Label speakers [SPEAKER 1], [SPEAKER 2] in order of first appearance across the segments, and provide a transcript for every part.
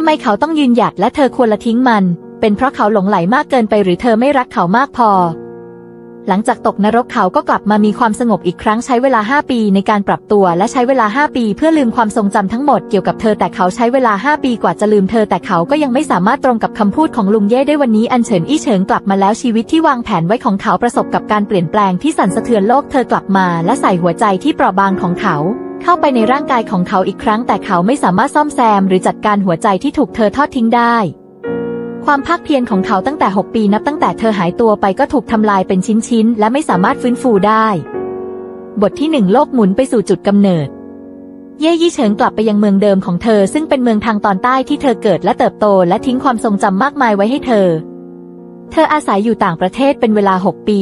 [SPEAKER 1] ำไมเขาต้องยืนหยัดและเธอควรละทิ้งมัน เป็นเพราะเขาหลงไหลมากเกินไปหรือเธอไม่รักเขามากพอ หลังจากตกนรกเขาก็กลับมามีความสงบอีกครั้งใช้เวลา 5 ปีในการปรับตัวและใช้เวลา 5 ปีเพื่อลืมความทรงจำทั้งหมดเกี่ยวกับเธอแต่เขาใช้เวลา 5 ปีกว่าจะลืมเธอแต่เขาก็ยังไม่สามารถตรงกับคำพูดของลุงเย่ได้วันนี้อันเฉินอี้เฉิงกลับมาแล้วชีวิตที่วางแผนไว้ของเขาประสบกับการเปลี่ยนแปลงที่สั่นสะเทือนโลกเธอกลับมาและใส่หัวใจที่เปราะบางของเขา เข้าไปในร่างกายของเขาอีกครั้งแต่เขาไม่สามารถซ่อมแซมหรือจัดการหัวใจที่ถูกเธอทอดทิ้งได้ ความภาคเพียรของเขาตั้งแต่ 6 ปีนับตั้งแต่เธอหายตัวไปก็ถูกทำลายเป็นชิ้นๆและไม่สามารถฟื้นฟูได้ บทที่หนึ่งโลกหมุนไปสู่จุดกำเนิด เย่ยี่เฉิงกลับไปยังเมืองเดิมของเธอ ซึ่งเป็นเมืองทางตอนใต้ที่เธอเกิดและเติบโตและทิ้งความทรงจำมากมายไว้ให้เธอ เธออาศัยอยู่ต่างประเทศเป็นเวลา 6 ปี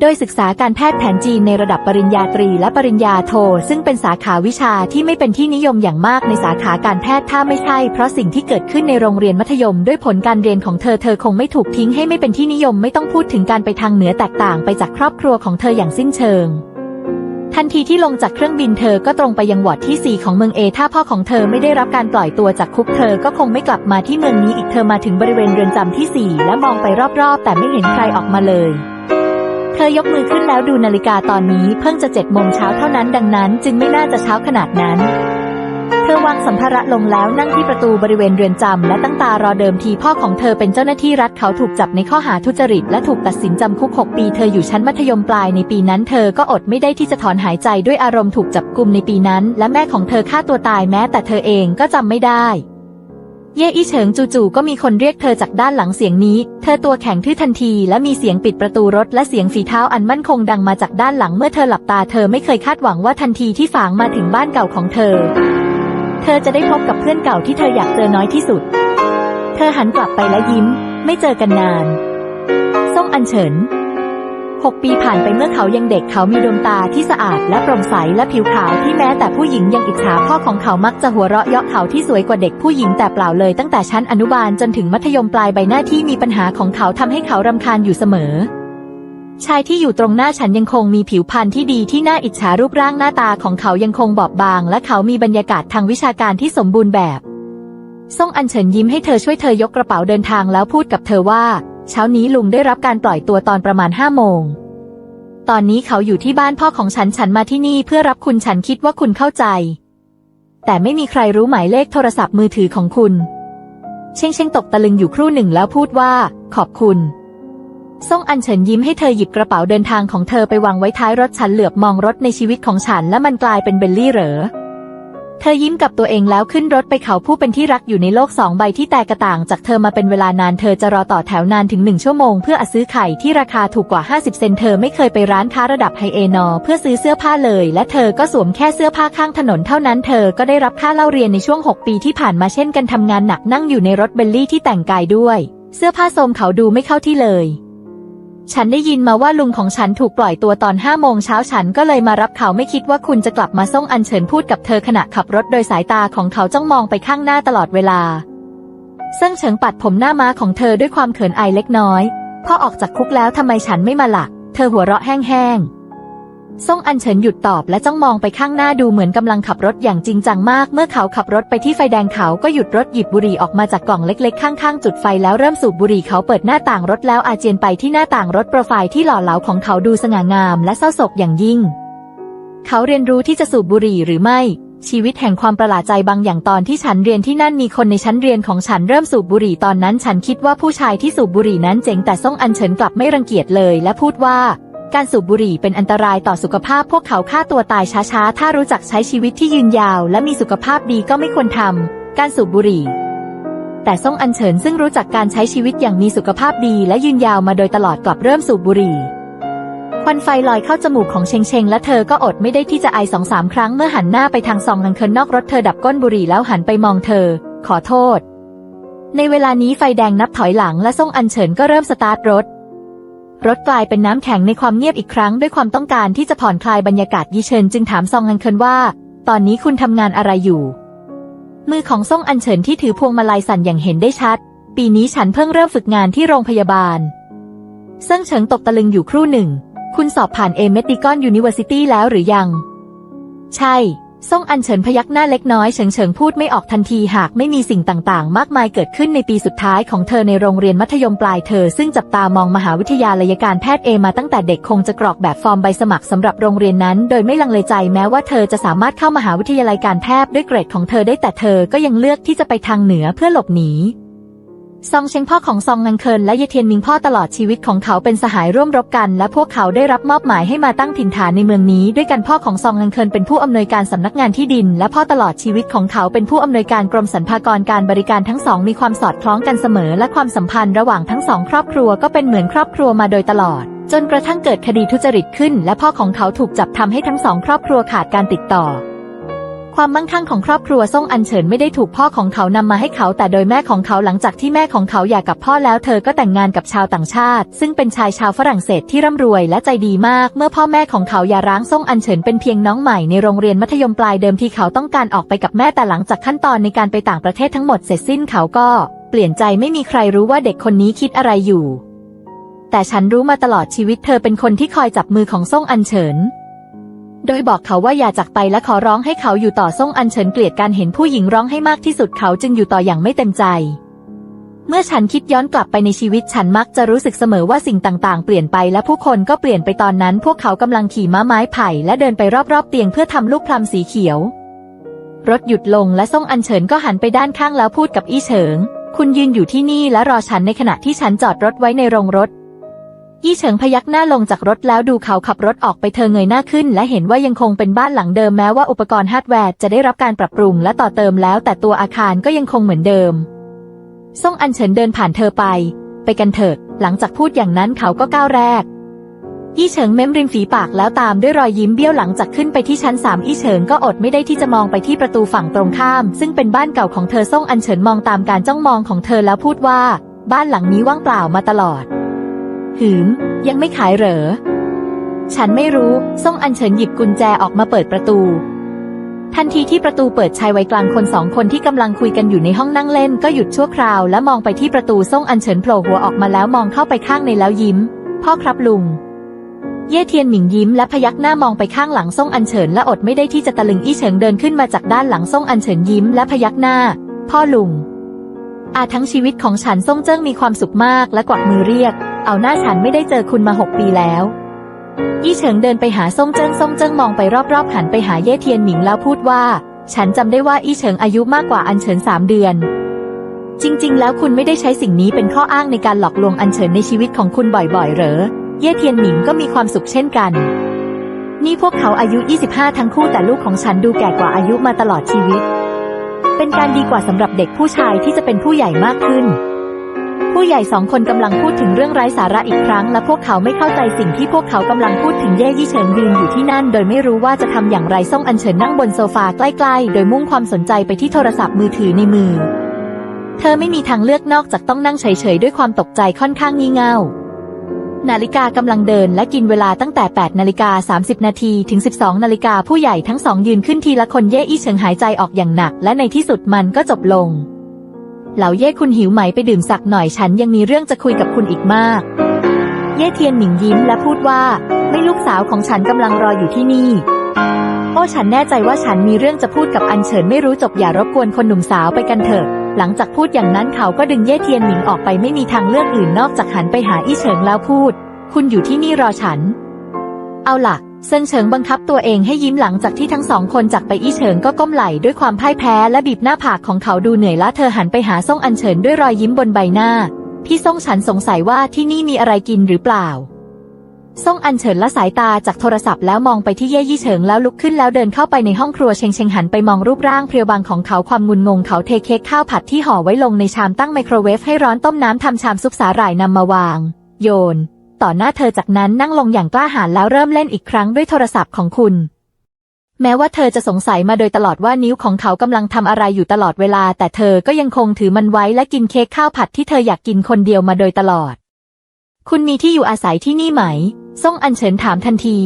[SPEAKER 1] โดยศึกษาการแพทย์แผนจีนในระดับปริญญาตรีและปริญญาโท ซึ่งเป็นสาขาวิชาที่ไม่เป็นที่นิยมอย่างมากในสาขาการแพทย์ถ้าไม่ใช่ เพราะสิ่งที่เกิดขึ้นในโรงเรียนมัธยม ด้วยผลการเรียนของเธอเธอคงไม่ถูกทิ้งให้ไม่เป็นที่นิยมไม่ต้องพูดถึงการไปทางเหนือแตกต่างไปจากครอบครัวของเธออย่างสิ้นเชิงทันทีที่ลงจากเครื่องบินเธอก็ตรงไปยังวอร์ดที่ 4 ของเมืองเอ ถ้าพ่อของเธอไม่ได้รับการปล่อยตัวจากคุกเธอก็คงไม่กลับมาที่เมืองนี้อีกเธอมาถึงบริเวณเรือนจำที่ 4 และมองไปรอบๆ แต่ไม่เห็นใครออกมาเลย ธอยกมือขึ้นแล้วดูนาฬิกาตอนนี้เพิ่งจะเจ็ดโมงเช้าเท่านั้นดังนั้นจึงไม่น่าจะเช้าขนาดนั้น เธอวางสัมภาระลงแล้วนั่งที่ประตูบริเวณเรือนจำและตั้งตารอเดิมทีพ่อของเธอเป็นเจ้าหน้าที่รัฐเขาถูกจับในข้อหาทุจริตและถูกตัดสินจำคุก 6 ปีเธออยู่ชั้นมัธยมปลายในปีนั้น เธอก็อดไม่ได้ที่จะถอนหายใจด้วยอารมณ์ถูกจับกุมในปีนั้น และแม่ของเธอฆ่าตัวตายแม้แต่เธอเองก็จำไม่ได้ เย่อี้เฉิงจู่ๆก็มีคนเรียกเธอจากด้านหลังเสียงนี้ เธอตัวแข็งทื่อทันทีและมีเสียงปิดประตูรถและเสียงฝีเท้าอันมั่นคงดังมาจากด้านหลังเมื่อเธอหลับตาเธอไม่เคยคาดหวังว่าทันทีที่ฝางมาถึงบ้านเก่าของเธอ เธอจะได้พบกับเพื่อนเก่าที่เธออยากเจอน้อยที่สุด เธอหันกลับไปและยิ้ม ไม่เจอกันนาน ซ่งอันเฉิน หกปีผ่านไปเมื่อเขายังเด็กเขามีดวงตาที่สะอาดและโปร่งใสและผิวขาวที่แม้แต่ผู้หญิงยังอิจฉาพ่อของเขามักจะหัวเราะเยาะเขาที่สวยกว่าเด็กผู้หญิงแต่เปล่าเลยตั้งแต่ชั้นอนุบาลจนถึงมัธยมปลายใบหน้าที่มีปัญหาของเขาทำให้เขารำคาญอยู่เสมอ ชายที่อยู่ตรงหน้าฉันยังคงมีผิวพรรณที่ดีที่น่าอิจฉารูปร่างหน้าตาของเขายังคงบอบบาง และเขามีบรรยากาศทางวิชาการที่สมบูรณ์แบบซ่งอันเฉินยิ้มให้เธอช่วยเธอยกกระเป๋าเดินทางแล้วพูดกับเธอว่า เช้านี้ลุงได้รับการปล่อยตัวตอนประมาณห้าโมง ตอนนี้เขาอยู่ที่บ้านพ่อของฉันฉันมาที่นี่เพื่อรับคุณฉันคิดว่าคุณเข้าใจ แต่ไม่มีใครรู้หมายเลขโทรศัพท์มือถือของคุณ เช่งเช่งตกตะลึงอยู่ครู่หนึ่งแล้วพูดว่า ขอบคุณซ่งอันเฉินยิ้มให้เธอหยิบกระเป๋าเดินทางของเธอไปวางไว้ท้ายรถฉันเหลือบมองรถในชีวิตของฉันและมันกลายเป็นเบลลี่เหรอ เธอยิ้มกับตัวเองแล้วขึ้นรถไปเขาผู้เป็นที่รักอยู่ในโลกสองใบที่แตกกระต่างจากเธอมาเป็นเวลานานเธอจะรอต่อแถวนานถึงหนึ่งชั่วโมงเพื่อซื้อไข่ที่ราคาถูกกว่า 50 เซนเธอไม่เคยไปร้านค้าระดับไฮเอนอเพื่อซื้อเสื้อผ้าเลย และเธอก็สวมแค่เสื้อผ้าข้างถนนเท่านั้นเธอก็ได้รับค่าเล่าเรียนในช่วง 6 ปีที่ผ่านมาเช่นกันทำงานหนักนั่งอยู่ในรถเบลลี่ที่แต่งกายด้วย เสื้อผ้าโทมเขาดูไม่เข้าที่เลย ฉันได้ยินมาว่าลุงของฉันถูกปล่อยตัวตอนห้าโมงเช้าฉันก็เลยมารับเขาไม่คิดว่าคุณจะกลับมาส่งอันเฉินพูดกับเธอขณะขับรถโดยสายตาของเขาจ้องมองไปข้างหน้าตลอดเวลาเซิ่งเฉิงปัดผมหน้าม้าของเธอด้วยความเขินอายเล็กน้อย พอออกจากคุกแล้วทำไมฉันไม่มาละ่ะ เธอหัวเราะแห้งๆ ส่งอันเฉินหยุดตอบและจ้องมองไปข้างหน้าดูเหมือนกำลังขับรถอย่างจริงจังมาก เมื่อเขาขับรถไปที่ไฟแดงเขาก็หยุดรถหยิบบุหรี่ออกมาจากกล่องเล็กๆ ข้างๆ จุดไฟแล้วเริ่มสูบบุหรี่เขาเปิดหน้าต่างรถแล้วอาเจียนไปที่หน้าต่างรถโปรไฟล์ที่หล่อเหลาของเขาดูสง่างามและเศร้าโศกอย่างยิ่ง เขาเรียนรู้ที่จะสูบบุหรี่หรือไม่ ชีวิตแห่งความประหลาดใจบางอย่างตอนที่ฉันเรียนที่นั่นมีคนในชั้นเรียนของฉันเริ่มสูบบุหรี่ตอนนั้น ฉันคิดว่าผู้ชายที่สูบบุหรี่นั้นเจ๋งแต่ซ่งอันเฉินกลับไม่รังเกียจเลย และพูดว่า การสูบบุหรี่เป็นอันตรายต่อสุขภาพพวกเขาฆ่าตัวตายช้าๆ ถ้ารู้จักใช้ชีวิตที่ยืนยาว และมีสุขภาพดีก็ไม่ควรทำ การสูบบุหรี่ แต่ซ่งอันเฉินซึ่งรู้จักการใช้ชีวิตอย่างมีสุขภาพดีและยืนยาวมาโดยตลอดกลับเริ่มสูบบุหรี่ควันไฟลอยเข้าจมูกของเชงเชงและเธอก็อดไม่ได้ที่จะไอสองสามครั้งเมื่อหันหน้าไปทางซองงังเคินนอกรถเธอดับก้นบุหรี่แล้วหันไปมองเธอ ขอโทษ ในเวลานี้ไฟแดงนับถอยหลังและซ่งอันเฉินก็เริ่มสตาร์ทรถ รถกลายเป็นน้ำแข็งในความเงียบอีกครั้งด้วยความต้องการที่จะผ่อนคลายบรรยากาศยีเฉินจึงถามซองงันเคินว่า ตอนนี้คุณทำงานอะไรอยู่ มือของซ่งอันเฉินที่ถือพวงมาลัยสั่นอย่างเห็นได้ชัด ปีนี้ฉันเพิ่งเริ่มฝึกงานที่โรงพยาบาลเซิ่งเฉิงตกตะลึงอยู่ครู่หนึ่ง คุณสอบผ่านเอเมดิกอนยูนิเวอร์ซิตี้แล้วหรือยัง ใช่ ซ่งอันเฉินพยักหน้าเล็กน้อยเฉิงเฉิงพูดไม่ออกทันทีหากไม่มีสิ่งต่างๆ มากมายเกิดขึ้นในปีสุดท้ายของเธอในโรงเรียนมัธยมปลายเธอ ซึ่งจับตามองมหาวิทยาลัยการแพทย์เอมาตั้งแต่เด็กคงจะกรอกแบบฟอร์มใบสมัครสำหรับโรงเรียนนั้น โดยไม่ลังเลใจแม้ว่าเธอจะสามารถเข้ามหาวิทยาลัยการแพทย์ด้วยเกรดของเธอได้แต่เธอก็ยังเลือกที่จะไปทางเหนือเพื่อหลบหนี ซองเชงพ่อของซองงังเคินและเยเทียนมิงพ่อตลอดชีวิตของเขาเป็นสหายร่วมรบกัน และพวกเขาได้รับมอบหมายให้มาตั้งถิ่นฐานในเมืองนี้ ด้วยกันพ่อของซองงังเคินเป็นผู้อำนวยการสำนักงานที่ดิน และพ่อตลอดชีวิตของเขาเป็นผู้อำนวยการกรมสรรพากรการบริการทั้งสองมีความสอดคล้องกันเสมอ และความสัมพันธ์ระหว่างทั้งสองครอบครัวก็เป็นเหมือนครอบครัวมาโดยตลอด จนกระทั่งเกิดคดีทุจริตขึ้น และพ่อของเขาถูกจับทำให้ทั้งสองครอบครัวขาดการติดต่อ ความมั่งคั่งของครอบครัวซ่งอัญเฉินไม่ได้ถูกพ่อของเขานำมาให้เขา แต่โดยแม่ของเขาหลังจากที่แม่ของเขาหย่ากับพ่อแล้วเธอก็แต่งงานกับชาวต่างชาติ ซึ่งเป็นชายชาวฝรั่งเศสที่ร่ำรวยและใจดีมาก เมื่อพ่อแม่ของเขาหย่าร้างซ่งอัญเฉินเป็นเพียงน้องใหม่ในโรงเรียนมัธยมปลายเดิมที่เขาต้องการออกไปกับแม่แต่หลังจากขั้นตอนในการไปต่างประเทศทั้งหมดเสร็จสิ้นเขาก็ เปลี่ยนใจไม่มีใครรู้ว่าเด็กคนนี้คิดอะไรอยู่ แต่ฉันรู้มาตลอดชีวิตเธอเป็นคนที่คอยจับมือของซ่งอัญเฉิน โดยบอกเขาว่าอย่าจากไปและขอร้องให้เขาอยู่ต่อซ่งอัญเฉินเกลียดการเห็นผู้หญิงร้องให้มากที่สุดเขาจึงอยู่ต่ออย่างไม่เต็มใจ เมื่อฉันคิดย้อนกลับไปในชีวิตฉันมักจะรู้สึกเสมอว่าสิ่งต่างๆ เปลี่ยนไปและผู้คนก็เปลี่ยนไปตอนนั้น พวกเขากำลังขี่ม้าไม้ไผ่และเดินไปรอบๆ เตียงเพื่อทำลูกพลัมสีเขียว รถหยุดลงและซ่งอัญเฉินก็หันไปด้านข้างแล้วพูดกับอี้เฉิง คุณยืนอยู่ที่นี่และรอฉันในขณะที่ฉันจอดรถไว้ในโรงรถ ยี่เฉิงพยักหน้าลงจากรถแล้วดูเขาขับรถออกไปเธอเงยหน้าขึ้น และเห็นว่ายังคงเป็นบ้านหลังเดิมแม้ว่าอุปกรณ์ฮาร์ดแวร์จะได้รับการปรับปรุงและต่อเติมแล้ว แต่ตัวอาคารก็ยังคงเหมือนเดิมซ่งอัญเฉินเดินผ่านเธอไป ไปกันเถิด หลังจากพูดอย่างนั้นเขาก็ก้าวแรกยี่เฉิงเม้มริมฝีปากแล้วตามด้วยรอยยิ้มเบี้ยวหลังจากขึ้นไปที่ชั้นสามอี้เฉิงก็อดไม่ได้ที่จะมองไปที่ประตูฝั่งตรงข้าม ซึ่งเป็นบ้านเก่าของเธอซ่งอัญเฉินมองตามการจ้องมองของเธอแล้วพูดว่า บ้านหลังนี้ว่างเปล่ามาตลอด หืม ยังไม่ขายเหรอ ฉันไม่รู้ ซ่งอัญเฉินหยิบกุญแจออกมาเปิดประตู ทันทีที่ประตูเปิดชายวัยกลางคนสองคนที่กำลังคุยกันอยู่ในห้องนั่งเล่นก็หยุดชั่วคราวและมองไปที่ประตูซ่งอัญเฉินโผล่หัวออกมาแล้วมองเข้าไปข้างในแล้วยิ้ม พ่อครับลุง เย่เทียนหมิงยิ้มและพยักหน้ามองไปข้างหลังซ่งอัญเฉินและอดไม่ได้ที่จะตะลึงอี้เฉิงเดินขึ้นมาจากด้านหลังซ่งอัญเฉินยิ้มและพยักหน้า พ่อลุงอาทั้งชีวิตของฉันซ่งเจิ้งมีความสุขมากและกวักมือเรียก เอาหน้าฉันไม่ได้เจอคุณมาหกปีแล้ว ยี่เฉิงเดินไปหาซ่งเจิ้งซ่งเจิ้งมองไปรอบๆหันไปหาเย่เทียนหมิงแล้วพูดว่า ฉันจำได้ว่าอี้เฉิงอายุมากกว่าอันเฉินสามเดือน จริง ๆ แล้วคุณไม่ได้ใช้สิ่งนี้เป็นข้ออ้างในการหลอกลวงอันเฉินในชีวิตของคุณบ่อยๆ เหรอ เย่เทียนหมิงก็มีความสุขเช่นกัน นี่พวกเขาอายุ 25 ทั้งคู่แต่ลูกของฉันดูแก่กว่าอายุมาตลอดชีวิต เป็นการดีกว่าสำหรับเด็กผู้ชายที่จะเป็นผู้ใหญ่มากขึ้น ผู้ใหญ่สองคนกำลังพูดถึงเรื่องไร้สาระอีกครั้ง และพวกเขาไม่เข้าใจสิ่งที่พวกเขากำลังพูดถึงเย่ยี่เฉิงยืนอยู่ที่นั่น โดยไม่รู้ว่าจะทำอย่างไรซ่งอัญเฉินนั่งบนโซฟาใกล้ๆ โดยมุ่งความสนใจไปที่โทรศัพท์มือถือในมือ เธอไม่มีทางเลือกนอกจากต้องนั่งเฉยๆด้วยความตกใจค่อนข้างงี่เง่านาฬิกากำลังเดินและกินเวลาตั้งแต่ 8 นาฬิกา 30 นาทีถึง 12 นาฬิกาผู้ใหญ่ทั้งสองยืนขึ้นทีละคนเย่อี้เฉิงหายใจออกอย่างหนัก และในที่สุดมันก็จบลง เหล่าเย่คุณหิวไหมไปดื่มสักหน่อยฉันยังมีเรื่องจะคุยกับคุณอีกมาก เย่เทียนหมิงยิ้มและพูดว่า ไม่ลูกสาวของฉันกำลังรออยู่ที่นี่โอ้ฉันแน่ใจว่าฉันมีเรื่องจะพูดกับอันเฉินไม่รู้จบอย่ารบกวนคนหนุ่มสาวไปกันเถอะ หลังจากพูดอย่างนั้นเขาก็ดึงเย่เทียนหมิงออกไปไม่มีทางเลือกอื่นนอกจากหันไปหาอี้เฉิงแล้วพูด คุณอยู่ที่นี่รอฉัน เอาล่ะ เซินเฉิงบังคับตัวเองให้ยิ้มหลังจากที่ทั้งสองคนจากไปอี้เฉิงก็ก้มไหลด้วยความพ่ายแพ้และบีบหน้าผากของเขาดูเหนื่อยล้าเธอหันไปหาซ่งอันเฉินด้วยรอยยิ้มบนใบหน้า พี่ซ่งฉันสงสัยว่าที่นี่มีอะไรกินหรือเปล่าซ่งอันเฉินละสายตาจากโทรศัพท์แล้วมองไปที่เย่ยี่เฉิงแล้วลุกขึ้นแล้วเดินเข้าไปในห้องครัวเชงเชงหันไปมองรูปร่างเพรียวบางของเขาความงุนงงเขาเทเค้กข้าวผัดที่ห่อไว้ลงในชามตั้งไมโครเวฟให้ร้อนต้มน้ำทำชามซุปสาหร่ายนำมาวาง โยน ต่อหน้าเธอจากนั้นนั่งลงอย่างกล้าหาญแล้วเริ่มเล่นอีกครั้งด้วยโทรศัพท์ของคุณ แม้ว่าเธอจะสงสัยมาโดยตลอดว่านิ้วของเขากำลังทำอะไรอยู่ตลอดเวลา แต่เธอก็ยังคงถือมันไว้และกินเค้กข้าวผัดที่เธออยากกินคนเดียวมาโดยตลอด คุณมีที่อยู่อาศัยที่นี่ไหม ซ่งอัญเฉินถามทันที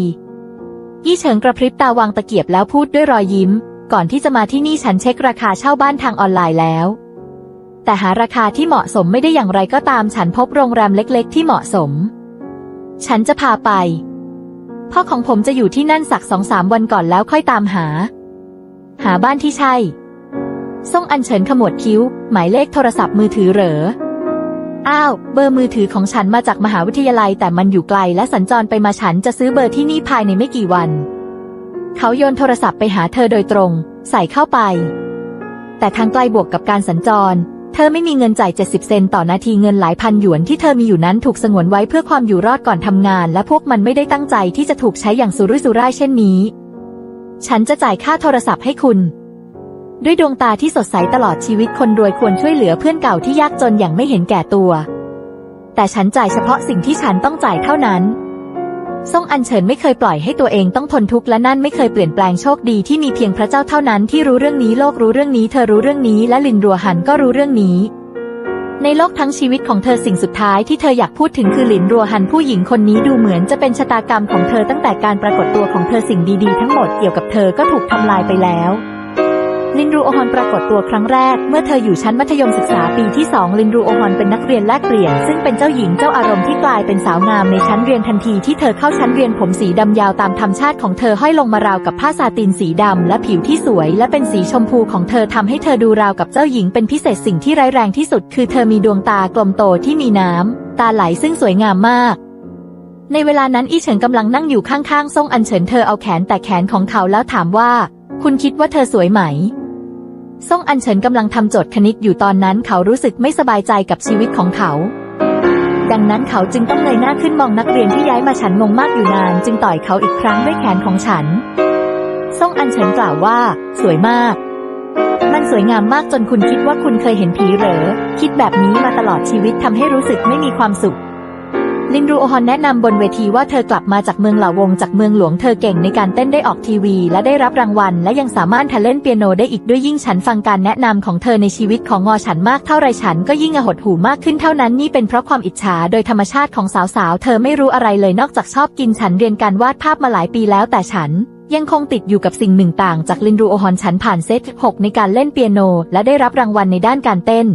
[SPEAKER 1] ยี่เฉิงกระพริบตาวางตะเกียบแล้วพูดด้วยรอยยิ้ม ก่อนที่จะมาที่นี่ฉันเช็คราคาเช่าบ้านทางออนไลน์แล้วแต่หาราคาที่เหมาะสมไม่ได้อย่างไรก็ตามฉันพบโรงแรมเล็ก ๆ ที่เหมาะสม ฉันจะพาไป พ่อของผมจะอยู่ที่นั่นสักสองสามวันก่อนแล้วค่อยตามหา หาบ้านที่ใช่ซ่งอัญเฉินขมวดคิ้ว หมายเลขโทรศัพท์มือถือเหรอ อ้าว เบอร์มือถือของฉันมาจากมหาวิทยาลัยแต่มันอยู่ไกลและสัญจรไปมาฉันจะซื้อเบอร์ที่นี่ภายในไม่กี่วัน เขาโยนโทรศัพท์ไปหาเธอโดยตรง ใส่เข้าไป แต่ทางไกลบวกกับการสัญจร เธอไม่มีเงินจ่าย 70 เซนต์ต่อนาทีเงินหลายพันหยวนที่เธอมีอยู่นั้นถูกสงวนไว้เพื่อความอยู่รอดก่อนทำงาน และพวกมันไม่ได้ตั้งใจที่จะถูกใช้อย่างสุรุ่ยสุร่ายเช่นนี้ ฉันจะจ่ายค่าโทรศัพท์ให้คุณ ด้วยดวงตาที่สดใสตลอดชีวิตคนรวยควรช่วยเหลือเพื่อนเก่าที่ยากจนอย่างไม่เห็นแก่ตัว แต่ฉันจ่ายเฉพาะสิ่งที่ฉันต้องจ่ายเท่านั้น ซ่งอัญเฉินไม่เคยปล่อยให้ตัวเองต้องทนทุกข์และนั่นไม่เคยเปลี่ยนแปลงโชคดีที่มีเพียงพระเจ้าเท่านั้นที่รู้เรื่องนี้โลกรู้เรื่องนี้ เธอรู้เรื่องนี้และลินรัวหันก็รู้เรื่องนี้ ในโลกทั้งชีวิตของเธอสิ่งสุดท้ายที่เธออยากพูดถึงคือหลินรัวหันผู้หญิงคนนี้ดูเหมือนจะเป็นชะตากรรมของเธอตั้งแต่การปรากฏตัวของเธอสิ่งดีๆทั้งหมดเกี่ยวกับเธอก็ถูกทำลายไปแล้ว ลินรูโอฮอนปรากฏตัวครั้งแรก เมื่อเธออยู่ชั้นมัธยมศึกษาปีที่สองลินรูโอฮอนเป็นนักเรียนแลกเปลี่ยน ซึ่งเป็นเจ้าหญิงเจ้าอารมณ์ที่กลายเป็นสาวงามในชั้นเรียนทันทีที่เธอเข้าชั้นเรียนผมสีดำยาวตามธรรมชาติของเธอห้อยลงมาราวกับผ้าซาตินสีดำและผิวที่สวย และเป็นสีชมพูของเธอทำให้เธอดูราวกับเจ้าหญิงเป็นพิเศษสิ่งที่ร้ายแรงที่สุด คือเธอมีดวงตากลมโตที่มีน้ำตาไหลซึ่งสวยงามมากในเวลานั้นอีเฉิงกำลังนั่งอยู่ข้างๆ ซ่งอันเฉินเธอเอาแขนแต่แขนของเขาแล้วถามว่า คุณคิดว่าเธอสวยไหม ซ่งอันเฉินกำลังทำโจทย์คณิตอยู่ตอนนั้นเขารู้สึกไม่สบายใจกับชีวิตของเขา ดังนั้นเขาจึงต้องเงยหน้าขึ้นมองนักเรียนที่ย้ายมาฉันงงมากอยู่นาน จึงต่อยเขาอีกครั้งด้วยแขนของฉันซ่งอันเฉินกล่าวว่า สวยมาก มันสวยงามมากจนคุณคิดว่าคุณเคยเห็นผีเหรอ คิดแบบนี้มาตลอดชีวิตทำให้รู้สึกไม่มีความสุข ลินรูโอฮอนแนะนำบนเวทีว่าเธอกลับมาจากเมืองเหล่าวงจากเมืองหลวงเธอเก่งในการเต้นได้ออกทีวี และได้รับรางวัล และยังสามารถทเล่นเปียโนได้อีกด้วยยิ่งฉันฟังการแนะนำของเธอในชีวิตของงอฉันมากเท่าไรฉันก็ยิ่งอหดหูมากขึ้นเท่านั้นนี่เป็นเพราะความอิจฉาโดยธรรมชาติของสาวๆ เธอไม่รู้อะไรเลยนอกจากชอบกินฉันเรียนการวาดภาพมาหลายปีแล้วแต่ฉันยังคงติดอยู่กับสิ่งหนึ่งต่างจากลินรูโอฮอนฉันผ่านเซต6ในการเล่นเปียโน และได้รับรางวัลในด้านการเต้น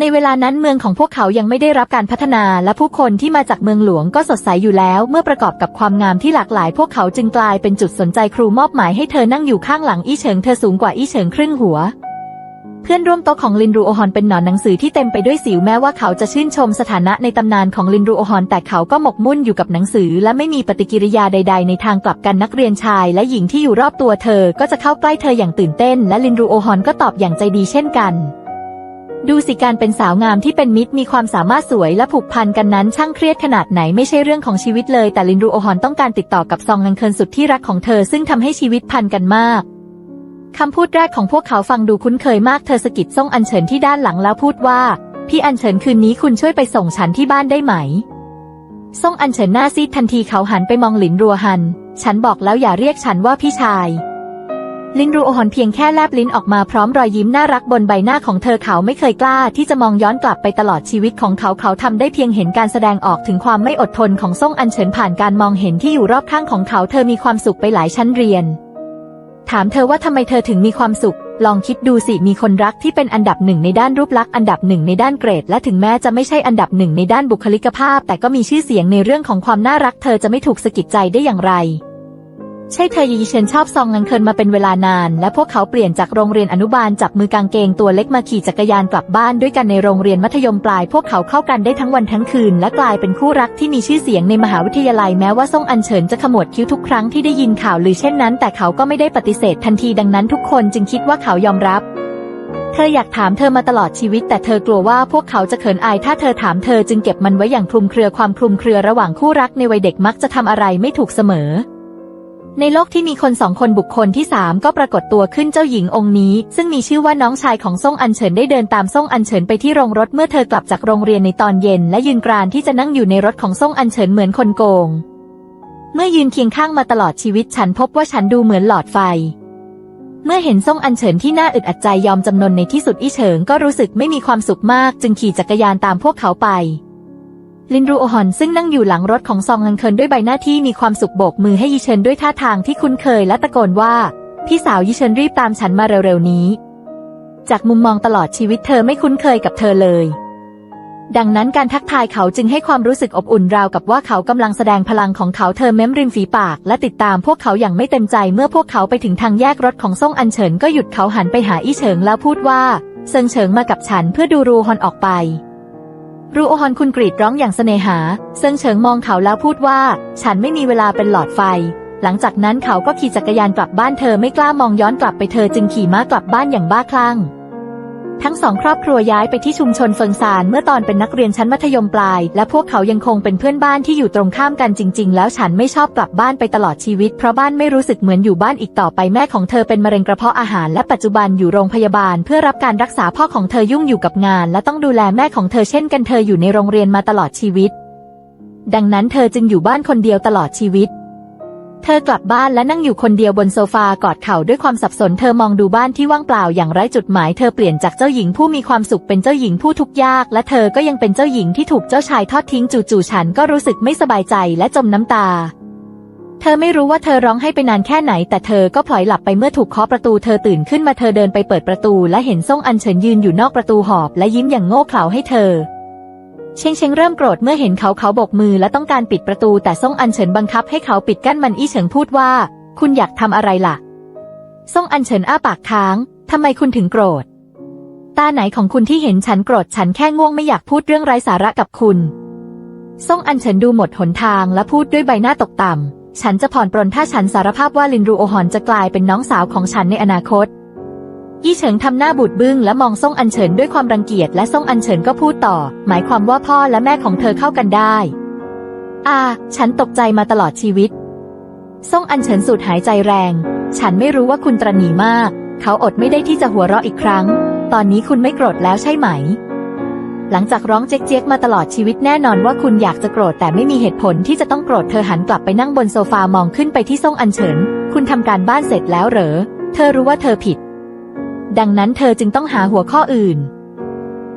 [SPEAKER 1] ในเวลานั้นเมืองของพวกเขายังไม่ได้รับการพัฒนาและผู้คนที่มาจากเมืองหลวงก็สดใสอยู่แล้ว เมื่อประกอบกับความงามที่หลากหลาย พวกเขาจึงกลายเป็นจุดสนใจครูมอบหมายให้เธอนั่งอยู่ข้างหลังอี้เฉิงเธอสูงกว่าอี้เฉิงครึ่งหัว เพื่อนร่วมโต๊ะของลินรูโอฮอนเป็นหนอนหนังสือที่เต็มไปด้วยสิวแม้ว่าเขาจะชื่นชมสถานะในตำนานของลินรูโอฮอนแต่เขาก็หมกมุ่นอยู่กับหนังสือ และไม่มีปฏิกิริยาใด ๆ ในทางกลับกันนักเรียนชาย และหญิงที่อยู่รอบตัวเธอ ก็จะเข้าใกล้เธออย่างตื่นเต้น และลินรูโอฮอนก็ตอบอย่างใจดีเช่นกัน ดูสิการเป็นสาวงามที่เป็นมิตรมีความสามารถสวยและผูกพันกันนั้นช่างเครียดขนาดไหนไม่ใช่เรื่องของชีวิตเลย แต่ลินรูโอฮอนต้องการติดต่อกับซองงังเคินสุดที่รักของเธอซึ่งทำให้ชีวิตพันกันมากคำพูดแรกของพวกเขาฟังดูคุ้นเคยมากเธอสะกิดซ่งอัญเฉินที่ด้านหลังแล้วพูดว่า พี่อัญเฉินคืนนี้คุณช่วยไปส่งฉันที่บ้านได้ไหมซ่งอัญเฉินหน้าซีดทันทีเขาหันไปมองหลินรัวหัน ฉันบอกแล้วอย่าเรียกฉันว่าพี่ชาย ลินรูโอฮอนเพียงแค่แลบลิ้นออกมาพร้อมรอยยิ้มน่ารักบนใบหน้าของเธอเขาไม่เคยกล้าที่จะมองย้อนกลับไปตลอดชีวิตของเขาเขาทำได้เพียงเห็นการแสดงออกถึงความไม่อดทนของซ่งอัญเฉินผ่านการมองเห็นที่อยู่รอบข้างของเขาเธอมีความสุขไปหลายชั้นเรียน ถามเธอว่าทำไมเธอถึงมีความสุข ลองคิดดูสิมีคนรักที่เป็นอันดับหนึ่งในด้านรูปลักษณ์อันดับหนึ่งในด้านเกรด และถึงแม้จะไม่ใช่อันดับหนึ่งในด้านบุคลิกภาพ แต่ก็มีชื่อเสียงในเรื่องของความน่ารัก เธอจะไม่ถูกสะกิดใจได้อย่างไร ใช่เธอยีเฉินชอบซองงังเคินมาเป็นเวลานาน และพวกเขาเปลี่ยนจากโรงเรียนอนุบาลจับมือกางเกงตัวเล็กมาขี่จักรยานกลับบ้านด้วยกันในโรงเรียนมัธยมปลาย พวกเขาเข้ากันได้ทั้งวันทั้งคืน และกลายเป็นคู่รักที่มีชื่อเสียงในมหาวิทยาลัยแม้ว่าซ่งอัญเฉินจะขมวดคิ้วทุกครั้งที่ได้ยินข่าวลือเช่นนั้น แต่เขาก็ไม่ได้ปฏิเสธทันทีดังนั้นทุกคนจึงคิดว่าเขายอมรับเธออยากถามเธอมาตลอดชีวิต แต่เธอกลัวว่าพวกเขาจะเขินอายถ้าเธอถามเธอจึงเก็บมันไว้อย่างคลุมเครือความคลุมเครือระหว่างคู่รักในวัยเด็กมักจะทำอะไรไม่ถูกเสมอ ในโลกที่มีคนสองคนบุคคลที่สามก็ปรากฏตัวขึ้นเจ้าหญิงองค์นี้ ซึ่งมีชื่อว่าน้องชายของซ่งอัญเฉินได้เดินตามซ่งอัญเฉินไปที่โรงรถเมื่อเธอกลับจากโรงเรียนในตอนเย็น และยืนกรานที่จะนั่งอยู่ในรถของซ่งอัญเฉินเหมือนคนโกง เมื่อยืนเคียงข้างมาตลอดชีวิตฉันพบว่าฉันดูเหมือนหลอดไฟ เมื่อเห็นซ่งอัญเฉินที่น่าอึดอัดใจยอมจำนนในที่สุดอี้เฉิงก็รู้สึกไม่มีความสุขมาก จึงขี่จักรยานตามพวกเขาไป ลินรูโอฮอนซึ่งนั่งอยู่หลังรถของซองงังเคินด้วยใบหน้าที่มีความสุขโบกมือให้ยีเฉินด้วยท่าทางที่คุ้นเคยและตะโกนว่า พี่สาวยีเฉินรีบตามฉันมาเร็วๆนี้ จากมุมมองตลอดชีวิตเธอไม่คุ้นเคยกับเธอเลย ดังนั้นการทักทายเขาจึงให้ความรู้สึกอบอุ่นราวกับว่าเขากำลังแสดงพลังของเขาเธอเม้มริมฝีปาก และติดตามพวกเขาอย่างไม่เต็มใจเมื่อพวกเขาไปถึงทางแยกรถของซ่งอันเฉินก็หยุดเขาหันไปหาอี้เฉิงแล้วพูดว่าเซิงเฉิงมากับฉันเพื่อดูรูฮอนออกไป รูโอฮอนคุณกรีดร้องอย่างเสน่หา เซิงเฉิงมองเขาแล้วพูดว่า ฉันไม่มีเวลาเป็นหลอดไฟ หลังจากนั้นเขาก็ขี่จักรยานกลับบ้านเธอไม่กล้ามองย้อนกลับไปเธอจึงขี่ม้ากลับบ้านอย่างบ้าคลั่ง ทั้งสองครอบครัวย้ายไปที่ชุมชนเฟิงซานเมื่อตอนเป็นนักเรียนชั้นมัธยมปลาย และพวกเขายังคงเป็นเพื่อนบ้านที่อยู่ตรงข้ามกันจริง ๆ แล้วฉันไม่ชอบกลับบ้านไปตลอดชีวิต เพราะบ้านไม่รู้สึกเหมือนอยู่บ้านอีกต่อไปแม่ของเธอเป็นมะเร็งกระเพาะอาหารและปัจจุบันอยู่โรงพยาบาล เพื่อรับการรักษาพ่อของเธอยุ่งอยู่กับงาน และต้องดูแลแม่ของเธอเช่นกันเธออยู่ในโรงเรียนมาตลอดชีวิต ดังนั้นเธอจึงอยู่บ้านคนเดียวตลอดชีวิต เธอกลับบ้านและนั่งอยู่คนเดียวบนโซฟากอดเข่าด้วยความสับสนเธอมองดูบ้านที่ว่างเปล่าอย่างไร้จุดหมายเธอเปลี่ยนจากเจ้าหญิงผู้มีความสุขเป็นเจ้าหญิงผู้ทุกข์ยาก และเธอก็ยังเป็นเจ้าหญิงที่ถูกเจ้าชายทอดทิ้งจู่ๆฉันก็รู้สึกไม่สบายใจและจมน้ำตา เธอไม่รู้ว่าเธอร้องให้ไปนานแค่ไหน แต่เธอก็พลอยหลับไปเมื่อถูกเคาะประตูเธอตื่นขึ้นมาเธอเดินไปเปิดประตู และเห็นซ่งอันเฉินยืนอยู่นอกประตูหอบ และยิ้มอย่างโง่เขลาให้เธอ เชงเชงเริ่มโกรธเมื่อเห็นเขาเขาบกมือและต้องการปิดประตูแต่ซ่งอันเฉินบังคับให้เขาปิดกั้นมันอี้เฉิงพูดว่า คุณอยากทำอะไรล่ะซ่งอันเฉินอ้าปากค้างทำไมคุณถึงโกรธ ตาไหนของคุณที่เห็นฉันโกรธฉันแค่ง่วงไม่อยากพูดเรื่องไร้สาระกับคุณซ่งอันเฉินดูหมดหนทางและพูดด้วยใบหน้าตกต่ำฉันจะผ่อนปรนถ้าฉันสารภาพว่าลินรูโอหอนจะกลายเป็นน้องสาวของฉันในอนาคต ยี่เฉิงทำหน้าบูดบึ้งและมองซ่งอันเฉินด้วยความรังเกียจและซ่งอันเฉินก็พูดต่อ หมายความว่าพ่อและแม่ของเธอเข้ากันได้ อาฉันตกใจมาตลอดชีวิตซ่งอันเฉินสูดหายใจแรง ฉันไม่รู้ว่าคุณตระหนีมาก เขาอดไม่ได้ที่จะหัวเราะอีกครั้ง ตอนนี้คุณไม่โกรธแล้วใช่ไหม หลังจากร้องเจ๊กๆมาตลอดชีวิตแน่นอนว่าคุณอยากจะโกรธแต่ไม่มีเหตุผลที่จะต้องโกรธเธอหันกลับไปนั่งบนโซฟามองขึ้นไปที่ซ่งอันเฉิน คุณทำการบ้านเสร็จแล้วเหรอ เธอรู้ว่าเธอผิด ดังนั้นเธอจึงต้องหาหัวข้ออื่น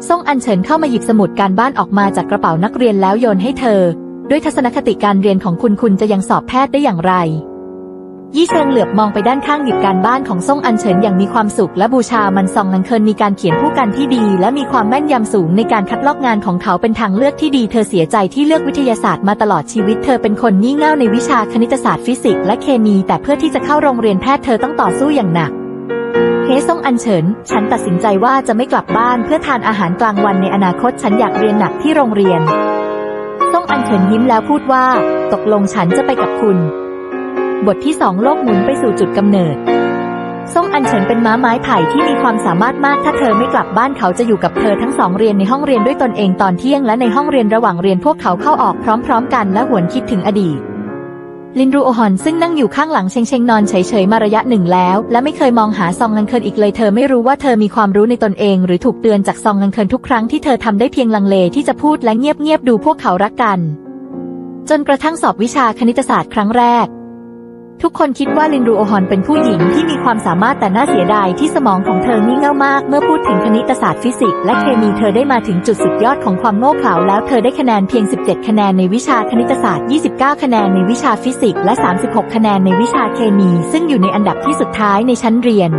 [SPEAKER 1] ซ่งอันเฉินเข้ามาหยิบสมุดการบ้านออกมาจากกระเป๋านักเรียนแล้วโยนให้เธอ ด้วยทัศนคติการเรียนของคุณคุณจะยังสอบแพทย์ได้อย่างไร ยี่เซิงเหลือบมองไปด้านข้างหยิบการบ้านของซ่งอันเฉินอย่างมีความสุขและบูชามันซองนังเคินมีการเขียนผู้กันที่ดี และมีความแม่นยำสูงในการคัดลอกงานของเขาเป็นทางเลือกที่ดี เธอเสียใจที่เลือกวิทยาศาสตร์มาตลอดชีวิต เธอเป็นคนงี่เง่าในวิชาคณิตศาสตร์ฟิสิกส์และเคมี แต่เพื่อที่จะเข้าโรงเรียนแพทย์เธอต้องต่อสู้อย่างหนัก เฮซ่งอันเฉิน ฉันตัดสินใจว่าจะไม่กลับบ้านเพื่อทานอาหารกลางวันในอนาคตฉันอยากเรียนหนักที่โรงเรียนซ่งอันเฉินยิ้มแล้วพูดว่า ตกลงฉันจะไปกับคุณ บทที่สองโลกหมุนไปสู่จุดกำเนิดซ่งอันเฉินเป็นม้าไม้ไผ่ที่มีความสามารถมาก ถ้าเธอไม่กลับบ้านเขาจะอยู่กับเธอทั้งสองเรียนในห้องเรียนด้วยตนเองตอนเที่ยงและในห้องเรียนระหว่างเรียนพวกเขาเข้าออกพร้อม ๆ กันและหวนคิดถึงอดีต ลินรูโอฮอนซึ่งนั่งอยู่ข้างหลังเชงเชงนอนเฉยๆมาระยะหนึ่งแล้ว และไม่เคยมองหาซองเงินเคินอีกเลยเธอไม่รู้ว่าเธอมีความรู้ในตนเอง หรือถูกเตือนจากซองเงินเคินทุกครั้งที่เธอทำได้เพียงลังเลที่จะพูดและเงียบๆดูพวกเขารักกัน จนกระทั่งสอบวิชาคณิตศาสตร์ครั้งแรก ทุกคนคิดว่าลินดูโอฮอนเป็นผู้หญิงที่มีความสามารถแต่น่าเสียดายที่สมองของเธองี่เง่ามาก เมื่อพูดถึงคณิตศาสตร์ฟิสิกส์และเคมีเธอได้มาถึงจุดสุดยอดของความโง่เขลาแล้วเธอได้คะแนนเพียง 17 คะแนนในวิชาคณิตศาสตร์ 29 คะแนนในวิชาฟิสิกส์และ 36 คะแนนในวิชาเคมี ซึ่งอยู่ในอันดับที่สุดท้ายในชั้นเรียน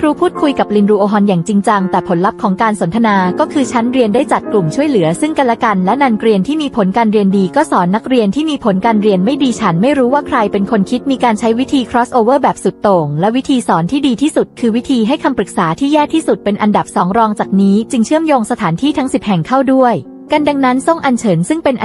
[SPEAKER 1] ครูพูดคุยกับลินรูโอฮอนอย่างจริงจัง แต่ผลลัพธ์ของการสนทนาก็คือชั้นเรียนได้จัดกลุ่มช่วยเหลือซึ่งกันและกัน และนันเรียนที่มีผลการเรียนดีก็สอนนักเรียนที่มีผลการเรียนไม่ดีฉันไม่รู้ว่าใครเป็นคนคิดมีการใช้วิธี cross over แบบสุดโต่ง และวิธีสอนที่ดีที่สุด คือวิธีให้คำปรึกษาที่แย่ที่สุดเป็นอันดับสองรองจากนี้ จึงเชื่อมโยงสถานที่ทั้ง 10 แห่งเข้าด้วย กันดังนั้นซ่งอันเฉินซึ่งเป็นอัน